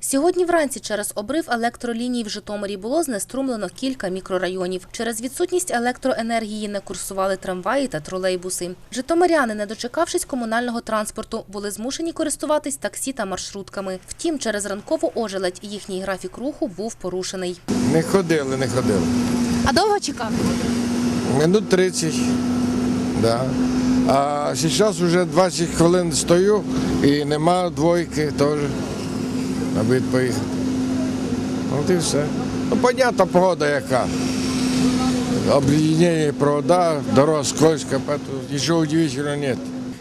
Сьогодні вранці через обрив електроліній в Житомирі було знеструмлено кілька мікрорайонів. Через відсутність електроенергії не курсували трамваї та тролейбуси. Житомиряни, не дочекавшись комунального транспорту, були змушені користуватись таксі та маршрутками. Втім, через ранкову ожеледь їхній графік руху був порушений. Не ходили, не ходили. А довго чекав? Минут 30. Да. А зараз вже 20 хвилин стою і нема двойки теж. Аби поїхати. От і все. Ну, понятна погода яка. Обледенение провода, дорога скользкая, поэтому ничего удивительного нет.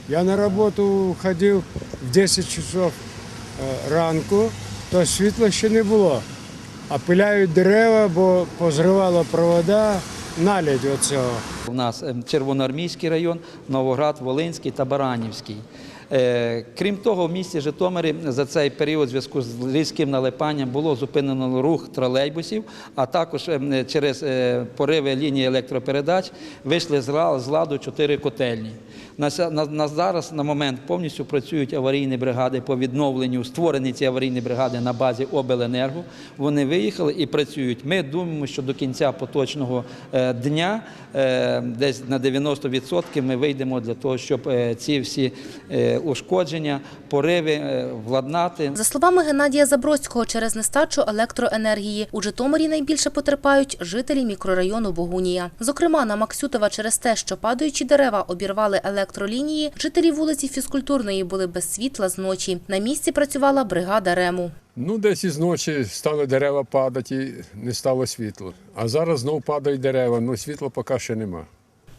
Я на роботу ходив в 10 часов е, ранку, то світла ще не було. А пиляють дерева, бо позривало провода, налідь оцього. У нас ем, Червоноармійський район, Новоград, Волинський та Баранівський. Е, Крім того, в місті Житомирі за цей період в зв'язку з різким налипанням було зупинено рух тролейбусів, а також ем, через е, пориви лінії електропередач вийшли з ладу чотири котельні. На, зараз на момент повністю працюють аварійні бригади по відновленню. Створені ці аварійні бригади на базі обленерго. Вони виїхали і працюють. Ми думаємо, що до кінця поточного е, дня, е, десь на 90% ми вийдемо для того, щоб е, ці всі е, ушкодження, пориви е, владнати. За словами Геннадія Забродського, через нестачу електроенергії у Житомирі найбільше потерпають жителі мікрорайону Богунія. Зокрема, на Максютова через те, що падаючі дерева обірвали електролінії, жителі вулиці Фізкультурної були без світла з ночі. На місці працювала бригада РЕМу. Ну, десь із ночі стали дерева падати і не стало світла. А зараз знову падають дерева, але світла поки ще нема.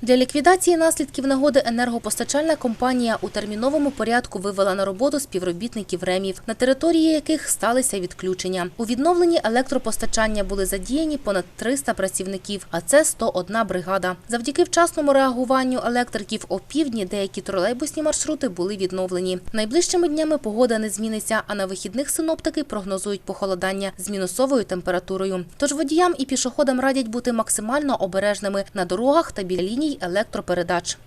Для ліквідації наслідків негоди енергопостачальна компанія у терміновому порядку вивела на роботу співробітників ремів, на території яких сталися відключення. У відновленні електропостачання були задіяні понад 300 працівників, а це 101 бригада. Завдяки вчасному реагуванню електриків опівдні деякі тролейбусні маршрути були відновлені. Найближчими днями погода не зміниться, а на вихідних синоптики прогнозують похолодання з мінусовою температурою. Тож водіям і пішоходам радять бути максимально обережними на дорогах та біля ліній електропередач.